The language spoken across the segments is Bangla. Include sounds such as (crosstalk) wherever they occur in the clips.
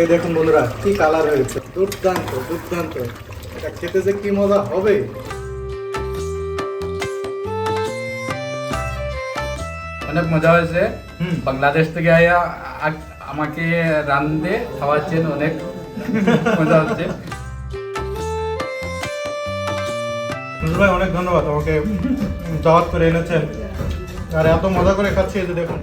এই দেখুন বন্ধুরা কি কালার হয়েছে? দুর্দান্ত দুর্দান্ত। এটা খেতে যে কি মজা হবে? অনেক মজা হয়েছে। বাংলাদেশ থেকে আয়া আমাকে রান্ধে খাওয়াচ্ছেন অনেক মজা হচ্ছে। ভাই অনেক ধন্যবাদ আমাকে দাওয়াত করে এনেছেন। আর এত মজা করে খাচ্ছি এই যে দেখুন।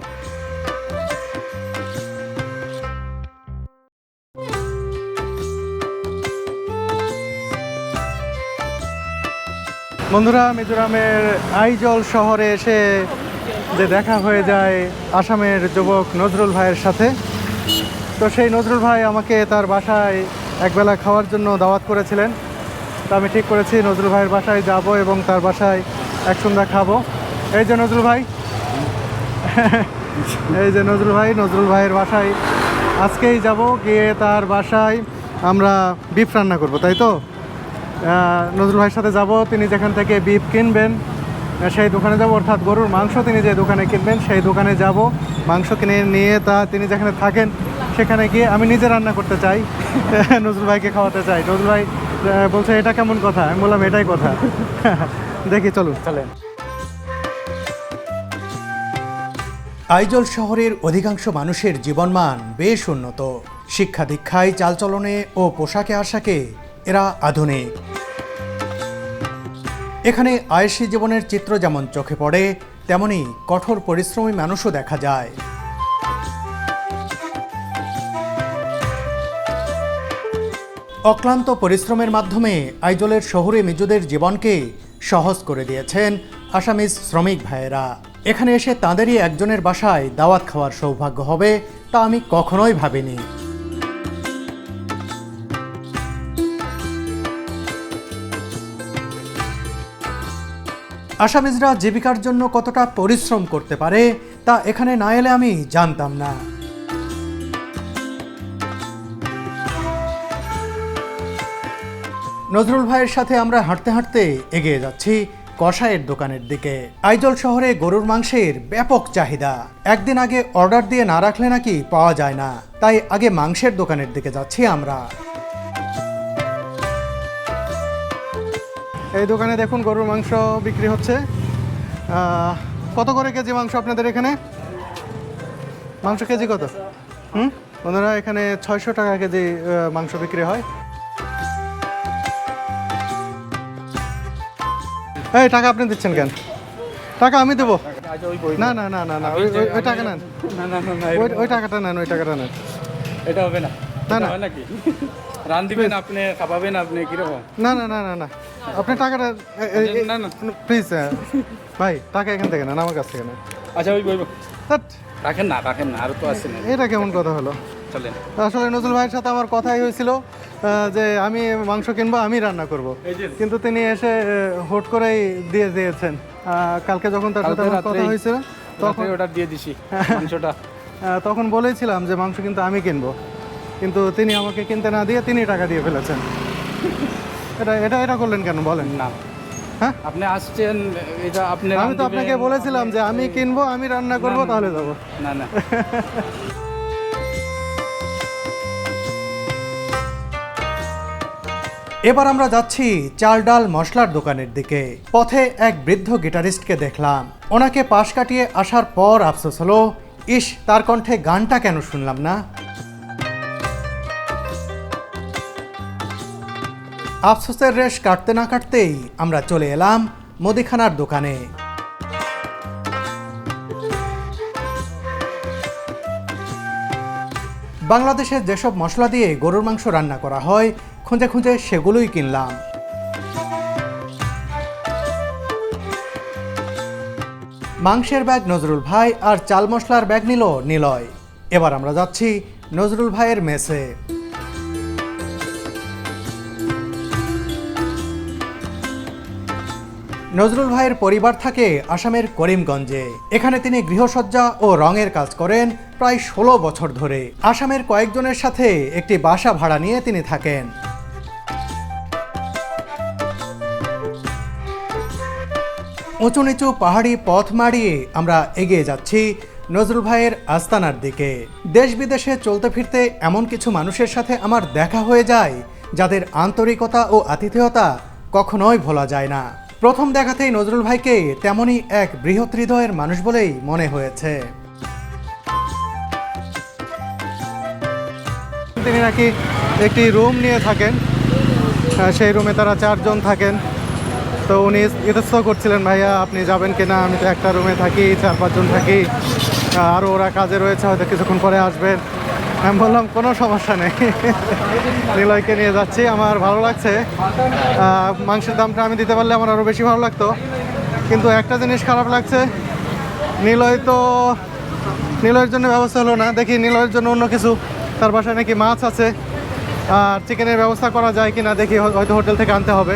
বন্ধুরা, মিজোরামের আইজল শহরে এসে যে দেখা হয়ে যায় আসামের যুবক নজরুল ভাইয়ের সাথে। তো সেই নজরুল ভাই আমাকে তার বাসায় একবেলা খাওয়ার জন্য দাওয়াত করেছিলেন। তো আমি ঠিক করেছি, নজরুল ভাইয়ের বাসায় যাব এবং তার বাসায় এক সন্ধ্যা খাব। এই যে নজরুল ভাই। (laughs) এই যে নজরুল ভাই, নজরুল ভাইয়ের বাসায় আজকেই যাব, গিয়ে তার বাসায় আমরা বিফ রান্না করব, তাই তো? নজরুল ভাইয়ের সাথে যাব তিনি যেখান থেকে বিফ কিনবেন সেই দোকানে যাব অর্থাৎ গরুর মাংস তিনি যে দোকানে কিনবেন সেই দোকানে যাব মাংস কিনে নিয়ে তা তিনি যেখানে থাকেন সেখানে গিয়ে আমি নিজে রান্না করতে চাই (laughs) নজরুল ভাইকে খাওয়াতে চাই। নজরুল ভাই বলছে এটা কেমন কথা? আমি বললাম এটাই কথা। (laughs) দেখি চলুন। চলেন। আইজল শহরের অধিকাংশ মানুষের জীবনমান বেশ উন্নত। শিক্ষা দীক্ষায় চালচলনে ও পোশাকে আশাকে এরা আধুনিক। এখানে আয়েসি জীবনের চিত্র যেমন চোখে পড়ে, তেমনি কঠোর পরিশ্রমী মানুষও দেখা যায়। অক্লান্ত পরিশ্রমের মাধ্যমে আইজলের শহুরে মিজুদের জীবনকে সহজ করে দিয়েছেন আসামিজ শ্রমিক ভাইয়েরা। এখানে এসে তাঁদেরই একজনের বাসায় দাওয়াত খাওয়ার সৌভাগ্য হবে, তা আমি কখনোই ভাবিনি। আসামিজরা জীবিকার জন্য কতটা পরিশ্রম করতে পারে, তা এখানে না এলে আমি জানতাম না। নজরুল ভাইয়ের সাথে আমরা হাঁটতে হাঁটতে এগিয়ে যাচ্ছি কষায়ের দোকানের দিকে। আইজল শহরে গরুর মাংসের ব্যাপক চাহিদা। একদিন আগে অর্ডার দিয়ে না রাখলে নাকি পাওয়া যায় না। তাই আগে মাংসের দোকানের দিকে যাচ্ছি আমরা। এই দোকানে দেখুন গরুর মাংস বিক্রি হচ্ছে কত করে কেজি মাংস আপনাদের এখানে মাংস কেজি কত হুম ওনারা এখানে ছয়শো টাকা কেজি মাংস বিক্রি হয় এই টাকা আপনি দিচ্ছেন কেন টাকা আমি দেবো না না না না না ওই টাকা নেন না না না না ওই ওই টাকাটা নেন ওই টাকাটা নেন এটা হবে না না, না। হয় নাকি রান দিবেন আপনি খাবাবেন আপনি কীরকম না না না না না আপনি টাকাটা না, না। প্লিজ ভাই টাকা এখান থেকে নেন আমার কাছ থেকে নেন। আচ্ছা ওই রাখেন না রাখেন না আর তো আছে না। এটা কেমন কথা হলো? চলেন। আসলে নজরুল ভাইয়ের সাথে আমার কথাই হয়েছিল যে আমি মাংস কিনবো আমি রান্না করব। কিন্তু তিনি এসে হুট করেই দিয়ে দিয়েছেন। কালকে যখন তার সাথে আমার কথা হয়েছিল তখন তখন ওটা দিয়ে দিছি (laughs) মাংসটা। তখন বলেছিলাম যে মাংস কিন্তু আমি কিনবো। কিন্তু তিনি আমাকে কিনতে না দিয়ে তিনি টাকা দিয়ে ফেলেছেন। এটা এটা এটা করলেন কেন? বলেন। না। হ্যাঁ? আপনি আসছেন এটা আপনি আমি তো আপনাকে বলেছিলাম যে আমি কিনবো আমি রান্না করব তাহলে যাব। না না। এবার আমরা যাচ্ছি চাল ডাল মশলার দোকানের দিকে। পথে এক বৃদ্ধ গিটারিস্টকে দেখলাম। ওনাকে পাশ কাটিয়ে আসার পর আফসোস হলো ইস তার কণ্ঠে গানটা কেন শুনলাম না? আফসোসের রেশ কাটতে না কাটতেই আমরা চলে এলাম মুদিখানার দোকানে। বাংলাদেশে যেসব মশলা দিয়ে গরুর মাংস রান্না করা হয়, খুঁজে খুঁজে সেগুলোই কিনলাম। মাংসের ব্যাগ নজরুল ভাই আর চাল মশলার ব্যাগ নিল নিলয়। এবার আমরা যাচ্ছি নজরুল ভাইয়ের মেসে। নজরুল ভাইয়ের পরিবার থাকে আসামের করিমগঞ্জে। এখানে তিনি গৃহসজ্জা ও রঙের কাজ করেন প্রায় ষোলো বছর ধরে। আসামের কয়েকজনের সাথে একটি বাসা ভাড়া নিয়ে তিনি থাকেন। উঁচু নিচু পাহাড়ি পথ মাড়িয়ে আমরা এগিয়ে যাচ্ছি নজরুল ভাইয়ের আস্তানার দিকে। দেশ বিদেশে চলতে ফিরতে এমন কিছু মানুষের সাথে আমার দেখা হয়ে যায়, যাদের আন্তরিকতা ও আতিথেয়তা কখনোই ভোলা যায় না। প্রথম দেখাতেই নজরুল ভাইকে তেমনই এক বৃহৎ হৃদয়ের মানুষ বলেই মনে হয়েছে। তিনি নাকি একটি রুম নিয়ে থাকেন সেই রুমে তারা চারজন থাকেন। তো উনি ইতস্ত করছিলেন, ভাইয়া, আপনি যাবেন কিনা? আমি তো একটা রুমে থাকি, চার পাঁচজন থাকি। আরও ওরা কাজে রয়েছে, হয়তো কিছুক্ষণ পরে আসবেন। আমি বললাম, কোনো সমস্যা নেই। নিলয়কে নিয়ে যাচ্ছি। আমার ভালো লাগছে। মাংসের দামটা আমি দিতে পারলে আমার আরও বেশি ভালো লাগতো। কিন্তু একটা জিনিস খারাপ লাগছে। নিলয় তো, নিলয়ের জন্য ব্যবস্থা হলো না। দেখি নিলয়ের জন্য অন্য কিছু। তার বাসায় নাকি মাছ আছে। আর চিকেনের ব্যবস্থা করা যায় কি না দেখি হয়তো হোটেল থেকে আনতে হবে।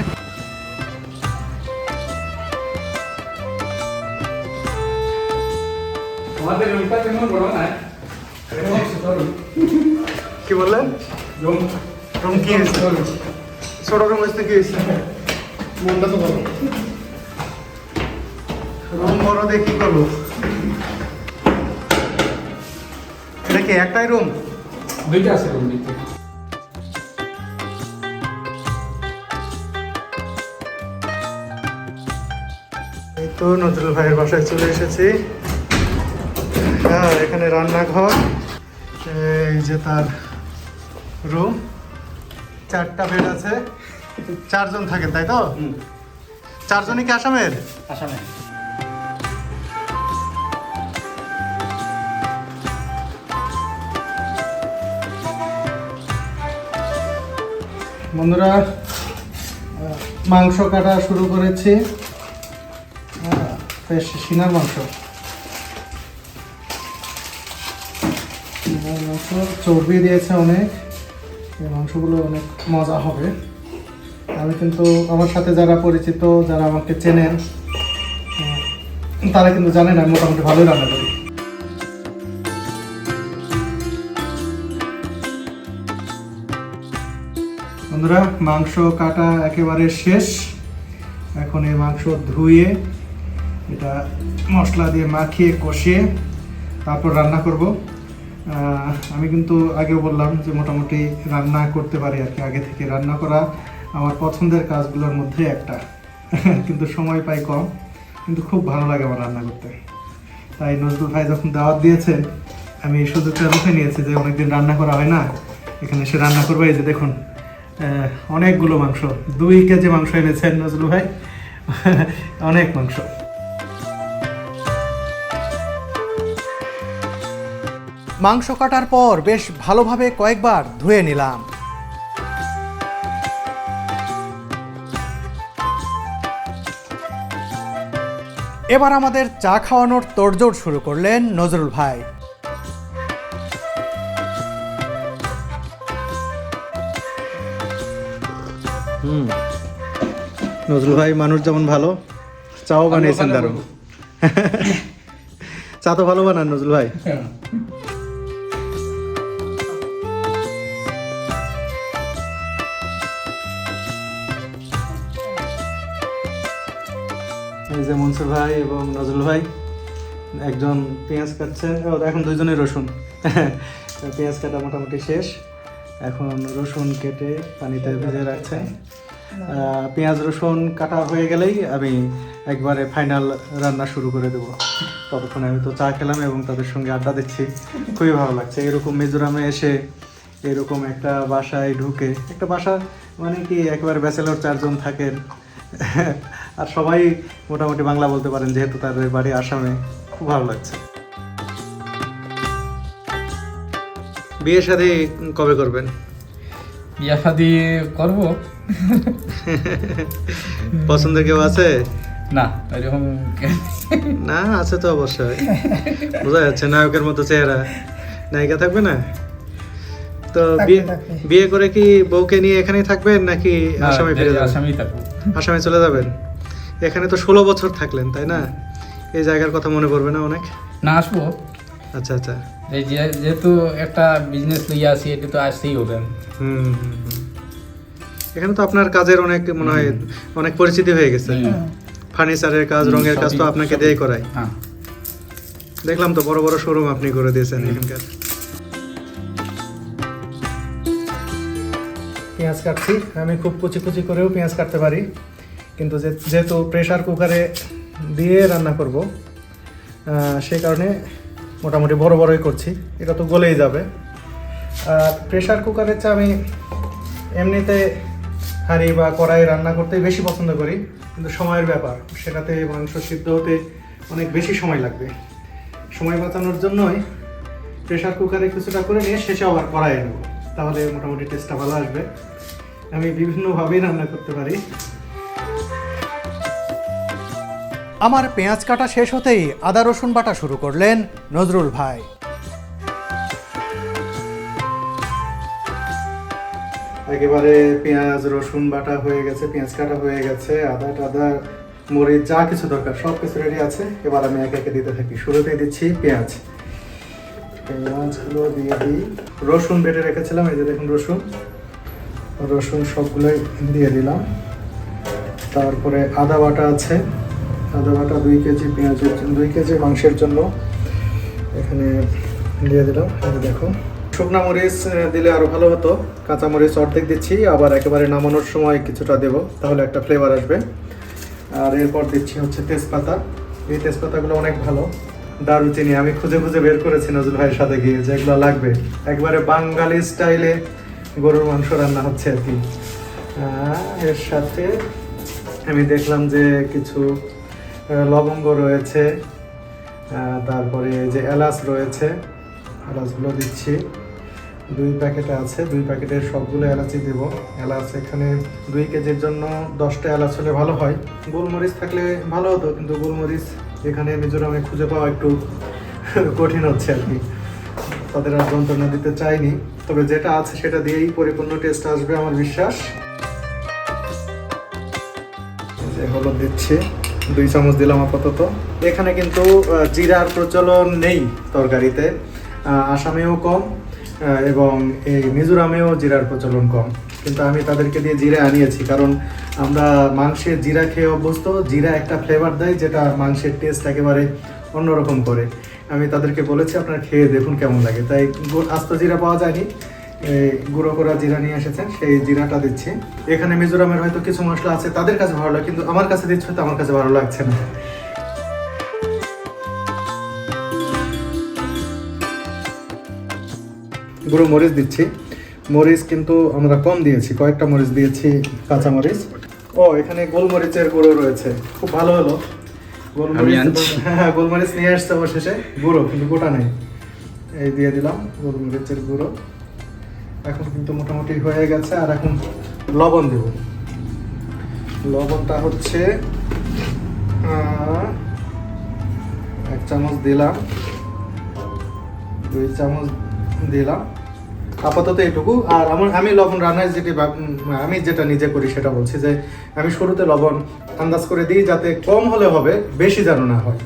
আমাদের কি বললেন রুম কি হয়েছে? ছোট রুম হয়েছে কি হয়েছে? মনটা তো রুম বড় দিয়ে কি করব? এটা কি একটাই রুম? দুইটা আছে রুম এই তো নজরুল ভাইয়ের বাসায় চলে এসেছি। হ্যাঁ এখানে রান্নাঘর। যে তার রুম চারটা বেড আছে। চারজন থাকেন তাই তো? চারজনই কি আসামের? আসামে। বন্ধুরা মাংস কাটা শুরু করেছি। বেশ সিনার মাংস। চর্বি দিয়েছে অনেক, এই মাংসগুলো অনেক মজা হবে। আমি কিন্তু আমার সাথে যারা পরিচিত, যারা আমাকে চেনেন তারা কিন্তু জানেন আমি মোটামুটি ভালোই রান্না করি। বন্ধুরা, মাংস কাটা একেবারে শেষ। এখন এই মাংস ধুয়ে, এটা মশলা দিয়ে মাখিয়ে কষিয়ে তারপর রান্না করব। আমি কিন্তু আগেও বললাম যে মোটামুটি রান্না করতে পারি আর কি, আগে থেকে রান্না করা আমার পছন্দের কাজগুলোর মধ্যে একটা। (laughs) কিন্তু সময় পাই কম, কিন্তু খুব ভালো লাগে আমার রান্না করতে। তাই নজরুল ভাই যখন দাওয়াত দিয়েছেন, আমি এই সুযোগটা রুখে নিয়েছি যে অনেকদিন রান্না করা হয় না, এখানে এসে রান্না করব। এই যে দেখুন অনেকগুলো মাংস, দুই কেজি মাংস এনেছেন নজরুল ভাই। (laughs) অনেক মাংস। মাংস কাটার পর বেশ ভালোভাবে কয়েকবার ধুয়ে নিলাম। এবার আমাদের চা খাওয়ানোর তোড়জোড় শুরু করলেন নজরুল ভাই। হুম। নজরুল ভাই মানুষ যেমন ভালো চাও বানিয়েছেন দারুণ। চা তো ভালো বানান নজরুল ভাই। এই যে মনসুর ভাই এবং নজরুল ভাই একজন পেঁয়াজ কাটছেন। এখন দুইজনেই রসুন। পেঁয়াজ কাটা মোটামুটি শেষ। এখন রসুন কেটে পানিতে ভেজে রাখছেন আহ, পেঁয়াজ রসুন কাটা হয়ে গেলেই আমি একবারে ফাইনাল রান্না শুরু করে দেবো। ততক্ষণে আমি তো চা খেলাম এবং তাদের সঙ্গে আড্ডা দিচ্ছি। খুবই ভালো লাগছে। এরকম মিজোরামে এসে এরকম একটা বাসায় ঢুকে একটা বাসা মানে কি একেবারে ব্যাচেলর চারজন থাকেন আর সবাই মোটামুটি বাংলা বলতে পারেন যেহেতু তাদের বাড়ি আসামে খুব ভালো লাগছে। বিয়ে শাদী কবে করবেন? বিয়া শাদি করব। পছন্দের কেউ আছে? না এরকম না আছে তো অবশ্যই। বোঝা যাচ্ছে নায়কের মতো চেহারা। নায়িকা থাকবে না? তো বিয়ে বিয়ে করে কি বউকে নিয়ে এখানেই থাকবেন নাকি আসামে ফিরে যাবেন? আসামি থাকব। আসামে চলে যাবেন? এখানে তো ষোলো বছর থাকলেন তাই না? এই জায়গার কথা মনে পড়বে না অনেক? না আসব। আচ্ছা আচ্ছা। এই যেহেতু একটা বিজনেস লইয়া আছি এটা তো আসতেই হবে। হুম। এখানে তো আপনার কাজের অনেক মনে হয় অনেক পরিচিতি হয়ে গেছে। ফার্নিচারের কাজ রঙের কাজ তো আপনাকে দিয়ে করাই হ্যাঁ। দেখলাম তো বড় বড় শোরুম আপনি করে দিয়েছেন এখানকার। পেঁয়াজ কাটছি। আমি খুব কুচি কুচি করেও পেঁয়াজ কাটতে পারি। কিন্তু যেহেতু প্রেশার কুকারে দিয়ে রান্না করব সেই কারণে মোটামুটি বড় বড়ই করছি। এটা তো গলেই যাবে। আর প্রেশার কুকারের চেয়ে আমি এমনিতে হাঁড়ি বা কড়াই রান্না করতে বেশি পছন্দ করি। কিন্তু সময়ের ব্যাপার, সেটাতে মাংস সিদ্ধ হতে অনেক বেশি সময় লাগবে। সময় বাঁচানোর জন্যই প্রেশার কুকারে কিছুটা করে নিয়ে শেষে আবার কড়াই নেব। তাহলে মোটামুটি টেস্টটা ভালো আসবে। আমি বিভিন্নভাবেই রান্না করতে পারি। আমার পেঁয়াজ কাটা শেষ হতেই আদা রসুন বাটা শুরু করলেন নজরুল ভাই। একেবারে পেঁয়াজ রসুন বাটা হয়ে গেছে পেঁয়াজ কাটা হয়ে গেছে আদা টাদা মরিচ যা কিছু দরকার সব কিছু রেডি আছে। এবার আমি একে একে দিতে থাকি। শুরুতে দিচ্ছি পেঁয়াজ। পেঁয়াজগুলো দিয়ে দিই। রসুন বেটে রেখেছিলাম এই যে দেখুন রসুন। রসুন সবগুলোই দিয়ে দিলাম। তারপরে আদা বাটা আছে। আদা বাটা দুই কেজি পেঁয়াজের দুই কেজি মাংসের জন্য এখানে দিয়ে দিলাম। দেখো। শুকনা মরিচ দিলে আরও ভালো হতো। কাঁচা মরিচ অর্ধেক দিচ্ছি, আবার একেবারে নামানোর সময় কিছুটা দেবো, তাহলে একটা ফ্লেভার আসবে। আর এরপর দিচ্ছি হচ্ছে তেজপাতা। এই তেজপাতাগুলো অনেক ভালো। দারুচিনি, আমি খুঁজে খুঁজে বের করেছি নজরুল ভাইয়ের সাথে গিয়ে যেগুলো লাগবে। একবারে বাঙালি স্টাইলে গরুর মাংস রান্না হচ্ছে আর কি। এর সাথে আমি দেখলাম যে কিছু লবঙ্গ রয়েছে তারপরে যে এলাচ রয়েছে, এলাচগুলো দিচ্ছি। দুই প্যাকেট আছে, দুই প্যাকেটের সবগুলো এলাচই দেব। এলাচ এখানে দুই কেজির জন্য দশটা এলাচ হলে ভালো হয়। গোলমরিচ থাকলে ভালো হতো, কিন্তু গোলমরিচ এখানে মিজোরামে খুঁজে পাওয়া একটু কঠিন হচ্ছে আর কি। তাদের আর যন্ত্রণা দিতে চাইনি। তবে যেটা আছে সেটা দিয়েই পরিপূর্ণ টেস্ট আসবে আমার বিশ্বাস। যে হলুদ দিচ্ছি। দুই চামচ দিলাম আপাতত। এখানে কিন্তু জিরার প্রচলন নেই তরকারিতে। আসামেও কম এবং এই মিজোরামেও জিরার প্রচলন কম। কিন্তু আমি তাদেরকে দিয়ে জিরা আনিয়েছি, কারণ আমরা মাংসের জিরা খেয়ে অভ্যস্ত। জিরা একটা ফ্লেভার দেয় যেটা মাংসের টেস্ট একেবারে অন্যরকম করে। আমি তাদেরকে বলেছি, আপনারা খেয়ে দেখুন কেমন লাগে। তাই আস্ত জিরা পাওয়া যায়নি। গুঁড়ো করা জিরা নিয়ে এসেছেন, সেই জিরাটা দিচ্ছি। এখানে মিজোরামের হয়তো কিছু মশলা আছে, তাদের কাছে ভালো লাগে, কিন্তু আমার কাছে দিচ্ছে হয়তো আমার কাছে ভালো লাগছে না। গুঁড়ো মরিচ দিচ্ছি। মরিচ কিন্তু আমরা কম দিয়েছি, কয়েকটা মরিচ দিয়েছি কাঁচা মরিচ ও, এখানে গোলমরিচের গুঁড়ো রয়েছে, খুব ভালো হলো। গোলমরিচ। হ্যাঁ নিয়ে আসছে অবশেষে। গুঁড়ো কিন্তু গোটা নেই। এই দিয়ে দিলাম গোলমরিচের গুঁড়ো। এখন কিন্তু মোটামুটি হয়ে গেছে আর এখন লবণ দেব। লবণটা হচ্ছে এক চামচ দিলাম দুই চামচ দিলাম। আপাতত এটুকু। আর আমার আমি লবণ রান্নায় যেটি আমি যেটা নিজে করি সেটা বলছি যে আমি শুরুতে লবণ আন্দাজ করে দিই যাতে কম হলে হবে বেশি যেন না হয়।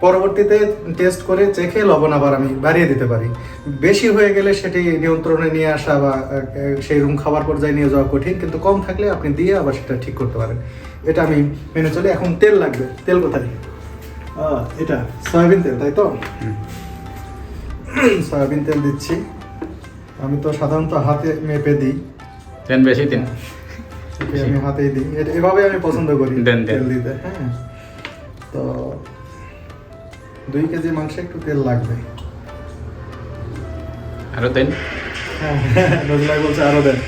পরবর্তীতে টেস্ট করে চেখে লবণ আবার আমি বাড়িয়ে দিতে পারি। বেশি হয়ে গেলে সেটি নিয়ন্ত্রণে নিয়ে আসা বা সেই রুম খাবার পর্যায়ে নিয়ে যাওয়া কঠিন কিন্তু কম থাকলে আপনি দিয়ে আবার সেটা ঠিক করতে পারেন। এটা আমি মেনে চলি। এখন তেল লাগবে। তেল কোথায়? আহ, এটা। সয়াবিন তেল তাই তো? সয়াবিন তেল দিচ্ছি। আমি তো সাধারণত হাতে মেপে দিই। দেন বেশি দিন। আমি হাতেই দিই। এভাবে আমি পছন্দ করি। তেল দিতে হ্যাঁ? তো দুই কেজি মাংসে একটু তেল লাগবে। আরও দেন। হ্যাঁ নজলাই বলছে আরও দেন।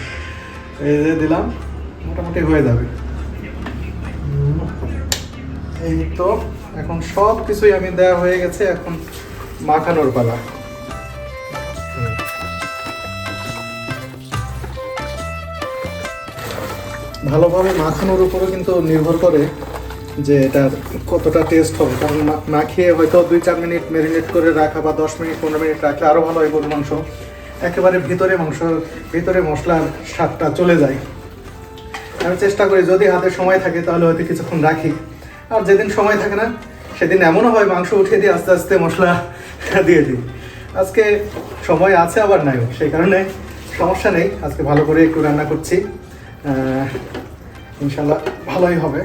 এই যে দিলাম মোটামুটি হয়ে যাবে। এই তো এখন সব কিছুই আমি দেওয়া হয়ে গেছে এখন মাখানোর পালা। ভালোভাবে মাখানোর উপরও কিন্তু নির্ভর করে যে এটার কতটা টেস্ট হবে। কারণ মাখিয়ে হয়তো দুই চার মিনিট ম্যারিনেট করে রাখা বা দশ মিনিট, পনেরো মিনিট রাখলে আরও ভালো হয় গরুর মাংস। একেবারে ভিতরে মাংস, ভিতরে মশলার স্বাদটা চলে যায়। আমি চেষ্টা করি যদি হাতে সময় থাকে তাহলে হয়তো কিছুক্ষণ রাখি। আর যেদিন সময় থাকে না, সেদিন এমনও হয় মাংস উঠিয়ে দিয়ে আস্তে আস্তে মশলা দিয়ে দিই। আজকে সময় আছে আবার নাইও সেই কারণে সমস্যা নেই। আজকে ভালো করে একটু রান্না করছি। ইনশাল্লাহ ভালোই হবে।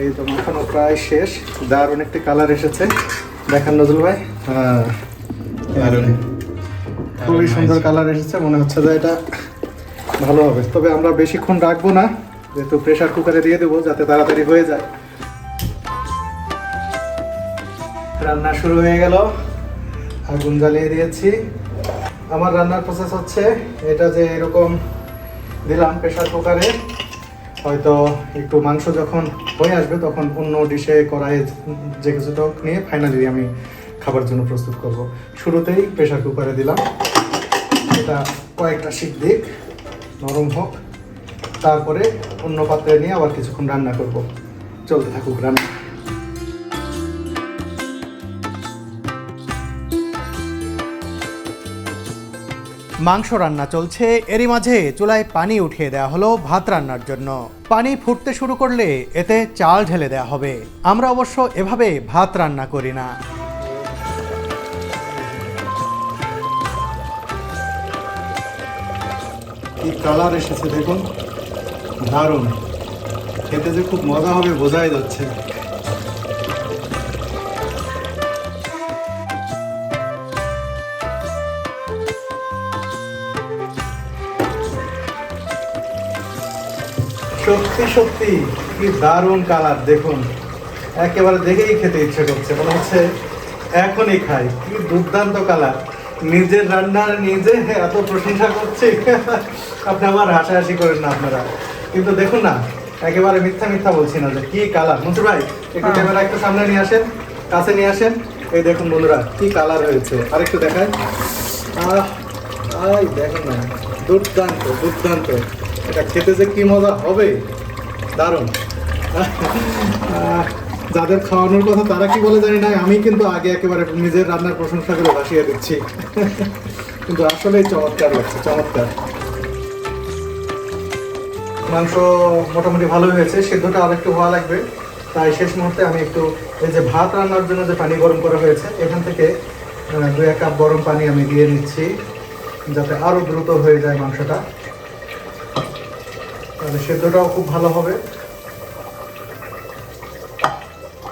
এই তো মাখানো প্রায় শেষ। দারুণ একটি কালার এসেছে। দেখান নজরুল ভাই। হ্যাঁ খুবই সুন্দর কালার এসেছে। মনে হচ্ছে যে এটা ভালো হবে। তবে আমরা বেশিক্ষণ রাখব না। যেহেতু প্রেসার কুকারে দিয়ে দেবো যাতে তাড়াতাড়ি হয়ে যায়। রান্না শুরু হয়ে গেল। আগুন জ্বালিয়ে দিয়েছি। আমার রান্নার প্রসেস হচ্ছে এটা যে এরকম দিলাম প্রেশার কুকারে হয়তো একটু মাংস যখন হয়ে আসবে তখন অন্য ডিশে কড়াইয়ে যে কিছুটা নিয়ে ফাইনালি আমি খাবার জন্য প্রস্তুত করব। শুরুতেই প্রেশার কুকারে দিলাম। এটা কয়েকটা শীত দিক, নরম হোক। তারপরে অন্য পাত্রে নিয়ে আবার কিছুক্ষণ রান্না করব। চলতে থাকুক রান্না। মাংস রান্না চলছে। এরই মাঝে চুলায় পানি উঠিয়ে দেওয়া হলো ভাত রান্নার জন্য। পানি ফুটতে শুরু করলে এতে চাল ঢেলে দেওয়া হবে। আমরা অবশ্য এভাবে ভাত রান্না করি না। কালার এসেছে দেখুন? দারুণ। খেতে যে খুব মজা হবে, বোঝাই যাচ্ছে। সত্যি সত্যি কি দারুণ কালার দেখুন। একেবারে দেখেই খেতে ইচ্ছে করছে মনে হচ্ছে এখনই খাই। কি দুর্দান্ত কালার নিজের রান্নার নিজে এত প্রশংসা করছি। (laughs) আপনি আমার হাসাহাসি করেন না আপনারা। কিন্তু দেখুন না একেবারে মিথ্যা মিথ্যা বলছি না যে কি কালার মনসুর ভাই একটু ক্যামেরা একটু সামনে নিয়ে আসেন কাছে নিয়ে আসেন। এই দেখুন বন্ধুরা কি কালার হয়েছে। আরেকটু দেখায় আহ আই দেখুন না দুর্দান্ত দুর্দান্ত। এটা খেতে যে কি মজা হবে? দারুণ। যাদের খাওয়ানোর কথা তারা কি বলে জানি না, আমি কিন্তু আগে একেবারে নিজের রান্নার প্রশংসা করে ভাসিয়ে দিচ্ছি। কিন্তু আসলেই চমৎকার লাগছে, চমৎকার। মাংস মোটামুটি ভালোই হয়েছে, সেদ্ধটা আর একটু হওয়া লাগবে। তাই শেষ মুহূর্তে আমি একটু এই যে ভাত রান্নার জন্য যে পানি গরম করা হয়েছে, এখান থেকে দু এক কাপ গরম পানি আমি দিয়ে নিচ্ছি, যাতে আরও দ্রুত হয়ে যায় মাংসটা। তাহলে সেদ্ধটাও খুব ভালো হবে।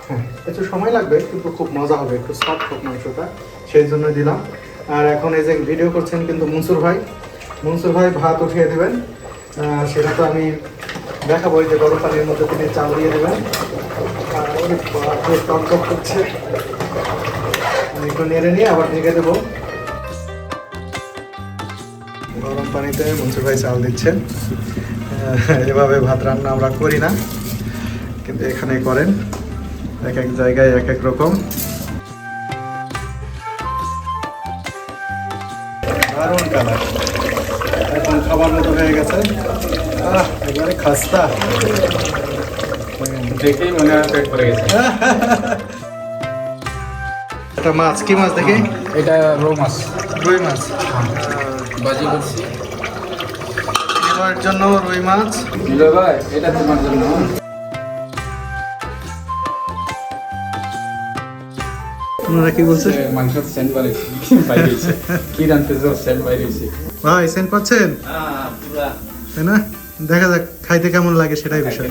হ্যাঁ একটু সময় লাগবে, কিন্তু খুব মজা হবে, একটু সফট হোক মাংসটা, সেই জন্য দিলাম। আর এখন এই যে ভিডিও করছেন কিন্তু মনসুর ভাই মনসুর ভাই ভাত উঠিয়ে দেবেন। সেটা তো আমি দেখাবো যে গরম পানির মধ্যে তিনি চাল দিয়ে দেবেন। আর অনেক টক করছে একটু নেড়ে নিয়ে আবার ঢেকে দেবো। গরম পানিতে মনসুর ভাই চাল দিচ্ছেন। এভাবে ভাত রান্না আমরা করি না কিন্তু এখানে করেন। এক এক জায়গায় এক এক রকম। দারুণ কালার। এখন খাবার মতো হয়ে গেছে। আহ, একেবারে খাস্তা। দেখেই মনে হয় পেট ভরে গেছে। একটা মাছ কি মাছ দেখি? এটা রৌ মাছ। রুই মাছ। বাজি করছি জন্য রুই মাছ। ভাই এটা তোমার জন্য। আপনারা কি বলছেন মাংস সেন্ট বাইরেছে বাইরেছে কি রান্তেছো সেন্ট বাইরেছে ভাই সেন্ট পাচ্ছেন? তাই না? দেখা যাক খাইতে কেমন লাগে সেটাই বিষয়।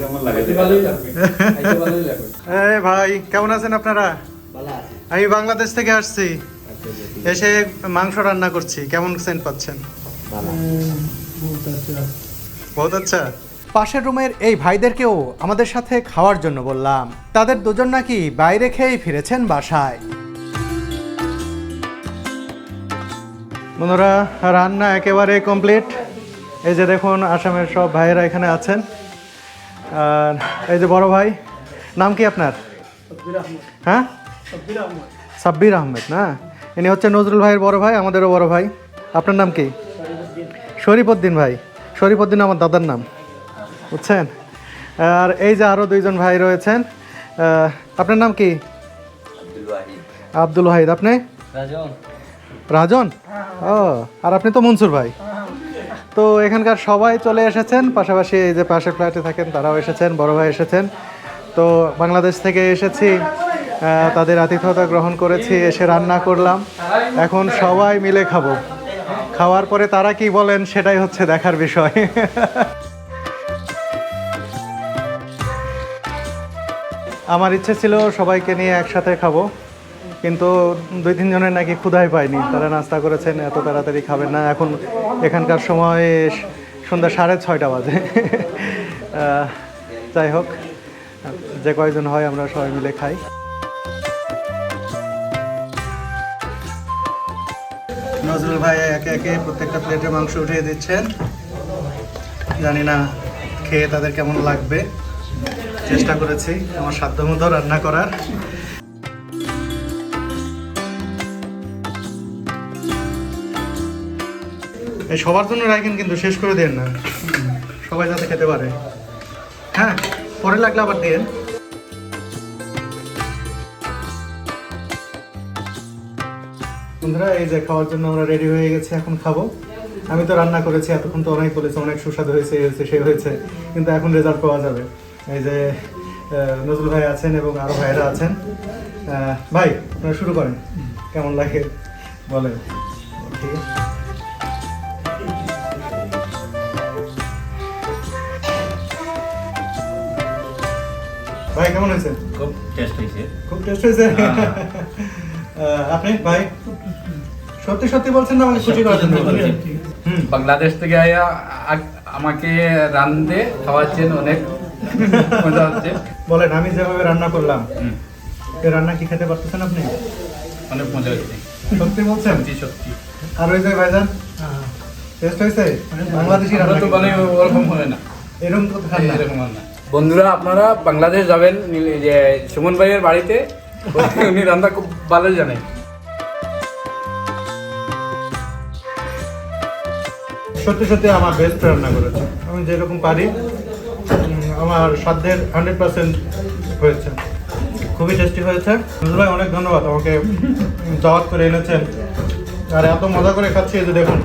ভাই কেমন আছেন আপনারা? আমি বাংলাদেশ থেকে আসছি। এসে মাংস রান্না করছি। কেমন সেন্ট পাচ্ছেন? বহুত আচ্ছা। পাশের রুমের এই ভাইদেরকেও আমাদের সাথে খাওয়ার জন্য বললাম। তাদের দুজন নাকি বাইরে খেয়েই ফিরেছেন বাসায়। বন্ধুরা রান্না একেবারে কমপ্লিট। এই যে দেখুন আসামের সব ভাইয়েরা এখানে আছেন। আর এই যে বড় ভাই নাম কি আপনার? হ্যাঁ? সাব্বির আহমেদ। না? ইনি হচ্ছে নজরুল ভাইয়ের বড় ভাই আমাদেরও বড় ভাই। আপনার নাম কি? শরীফউদ্দিন ভাই। শরীফউদ্দিন আমার দাদার নাম। বুঝছেন? আর এই যে আরও দুইজন ভাই রয়েছেন আপনার নাম কি? আব্দুল ওয়াহিদ। আপনি? রাজন। ও আর আপনি তো মনসুর ভাই। তো এখানকার সবাই চলে এসেছেন পাশাপাশি এই যে পাশের ফ্ল্যাটে থাকেন তারাও এসেছেন বড় ভাই এসেছেন। তো বাংলাদেশ থেকে এসেছি তাদের আতিথ্যতা গ্রহণ করেছি এসে রান্না করলাম। এখন সবাই মিলে খাব। খাওয়ার পরে তারা কি বলেন সেটাই হচ্ছে দেখার বিষয়। আমার ইচ্ছে ছিল সবাইকে নিয়ে একসাথে খাব, কিন্তু দুই তিনজনের নাকি ক্ষুধাই পায়নি। তারা নাস্তা করেছেন, এত তাড়াতাড়ি খাবেন না। এখন এখানকার সময় সন্ধ্যা সাড়ে ছয়টা বাজে। যাই হোক, যে কয়জন হয় আমরা সবাই মিলে খাই। নজরুল ভাই একে একে প্রত্যেকটা প্লেটে মাংস উঠিয়ে দিচ্ছেন। জানি না খেয়ে তাদের কেমন লাগবে। চেষ্টা করেছি আমার সাধ্যমতো রান্না করার। এই সবার জন্য রাখেন কিন্তু শেষ করে দেন না। সবাই যাতে খেতে পারে। হ্যাঁ পরে লাগলে আবার দেন। বন্ধুরা এই যে খাওয়ার জন্য আমরা রেডি হয়ে গেছি এখন খাব। আমি তো রান্না করেছি এতক্ষণ তো অনেক বলেছি অনেক সুস্বাদু হয়েছে এই হয়েছে সে হয়েছে কিন্তু এখন রেজাল্ট পাওয়া যাবে। এই যে নজরুল ভাই আছেন এবং আরও ভাইয়েরা আছেন। ভাই আপনারা শুরু করেন। কেমন লাগে? বলেন। ঠিক আছে ভাই কেমন হয়েছে? খুব টেস্ট হয়েছে। খুব টেস্ট হয়েছে? আহ, আপনি ভাই সত্যি সত্যি বলছেন না আমাকে খুশি করার জন্য? হুম। বাংলাদেশ থেকে আয়া আমাকে রান্ধে খাওয়াচ্ছেন অনেক। মজা হচ্ছে। বলেন আমি যেভাবে রান্না করলাম এই রান্না কি খেতে পারতেছেন আপনি? অনেক মজা হচ্ছে। সত্যি বলছেন? সত্যি সত্যি। আর ওই যে ভাইজান টেস্ট হয়েছে? বাংলাদেশি রান্না তো মানে ওরকম হয় না। এরকম তো খান না। এরকম হয় না। বন্ধুরা আপনারা বাংলাদেশ যাবেন যে সুমন ভাইয়ের বাড়িতে। (laughs) উনি রান্না খুব ভালো জানেন সত্যি সত্যি আমার বেস্ট রান্না করেছে। আমি যেরকম পারি আমার সাধ্যের হান্ড্রেড পার্সেন্ট হয়েছে। খুবই টেস্টি হয়েছে। ভাই অনেক ধন্যবাদ আমাকে দাওয়াত করে এনেছেন। আর এত মজা করে খাচ্ছি এই যে দেখুন।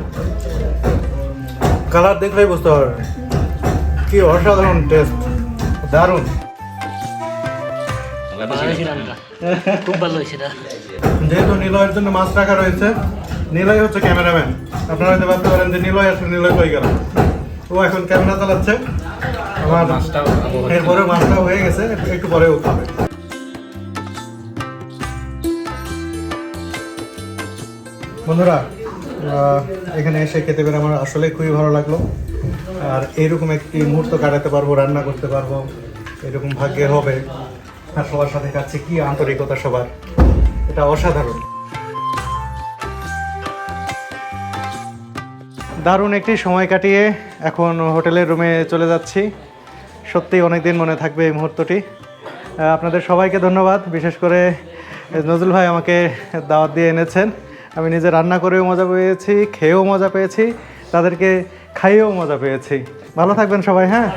কালার দেখলেই বুঝতে পারবেন। কি অসাধারণ টেস্ট দারুণ। বাংলাদেশি রান্না খুব ভালো হয়েছে যেহেতু নিলয়ের জন্য মাছ রাখা রয়েছে নিলয় হচ্ছে ক্যামেরাম্যান। আপনারা হয়তো ভাবতে পারেন যে নিলয় আসলে নিলয় হয়ে গেল। ও এখন ক্যামেরা চালাচ্ছে। আমার মাছটাও এরপরে মাছটা হয়ে গেছে একটু- পরে খাবে বন্ধুরা আহ, এখানে এসে খেতে পেরে আমার আসলে খুবই ভালো লাগল। আর এইরকম একটি মুহূর্ত কাটাতে পারব রান্না করতে পারব এরকম ভাগ্যে হবে। আর সবার সাথে খাচ্ছে কি আন্তরিকতা সবার? এটা অসাধারণ। দারুণ একটি সময় কাটিয়ে এখন হোটেলের রুমে চলে যাচ্ছি। সত্যি অনেক দিন মনে থাকবে এই মুহূর্তটি। আপনাদের সবাইকে ধন্যবাদ। বিশেষ করে নজরুল ভাই আমাকে দাওয়াত দিয়ে এনেছেন। আমি নিজে রান্না করেও মজা পেয়েছি, খেয়েও মজা পেয়েছি, তাদেরকে খাইয়েও মজা পেয়েছি। ভালো থাকবেন সবাই হ্যাঁ?